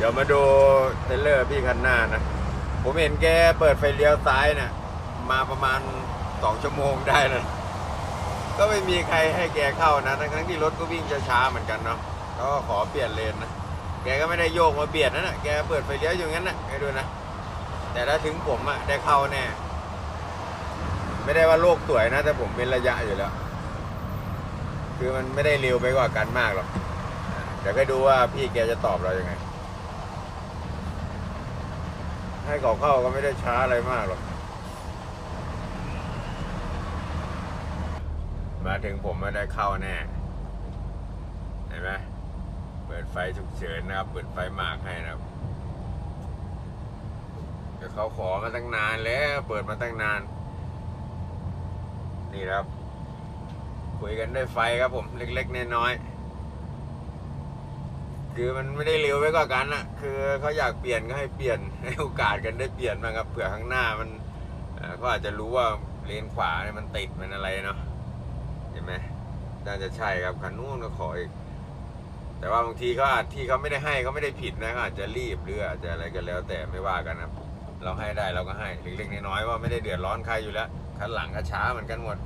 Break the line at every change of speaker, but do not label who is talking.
เดี๋ยวมาดูเทรลเลอร์พี่คันหน้านะ ผมเห็นแกเปิดไฟเลี้ยวซ้ายนะ่ะ มาประมาณสองชั่วโมงได้นะก็ไม่มีใครให้แกเข้านะ ทั้งที่รถก็วิ่งช้าๆเหมือนกันเนาะก็ขอเปลี่ยนเลนนะ แกก็ไม่ได้โยกมาเปลี่ยนนะนะแกเปิดไฟเลี้ยวอยู่งั้นนะให้ดูนะ แต่ถ้าถึงผมอะได้เข้าแน่ ไม่ได้ว่าโลกสวยนะ แต่ผมเป็นระยะอยู่แล้ว คือมันไม่ได้เร็วไปกว่ากันมากหรอก เดี๋ยวก็ดูว่าพี่แกจะตอบเรายังไง ให้เขาเข้าก็ไม่ได้ช้าอะไรมากหรอกมาถึงผมไม่ได้เข้าแน่เห็นไหมเปิดไฟฉุกเฉินนะครับ เปิดไฟหมากให้นะครับเดี๋ยวเขาขอมาตั้งนานแล้วเปิดมาตั้งนาน นี่ครับ คุยกันด้วยไฟครับผมเล็กๆน้อยๆ คือมันไม่ได้เร็วไปกว่ากันอะคือเขาอยากเปลี่ยนก็ให้เปลี่ยนให้โอกาสกันได้เปลี่ยนบ้างครับเผื่อข้างหน้ามันเขาอาจจะรู้ว่าเลนขวาเนี่ยมันติดมันอะไรเนาะเห็นไหมน่าจะใช่ครับคันนู้นก็ขออีก แต่ว่าบางทีเขาอาจที่เขาไม่ได้ให้เขาไม่ได้ผิดนะเขาอาจจะรีบหรืออาจจะอะไรกันแล้ว แต่ไม่ว่ากันนะครับเราให้ได้เราก็ให้เล็กๆน้อยๆว่าไม่ได้เดือดร้อนใครอยู่แล้วคันหลังก็ช้าเหมือนกันหมด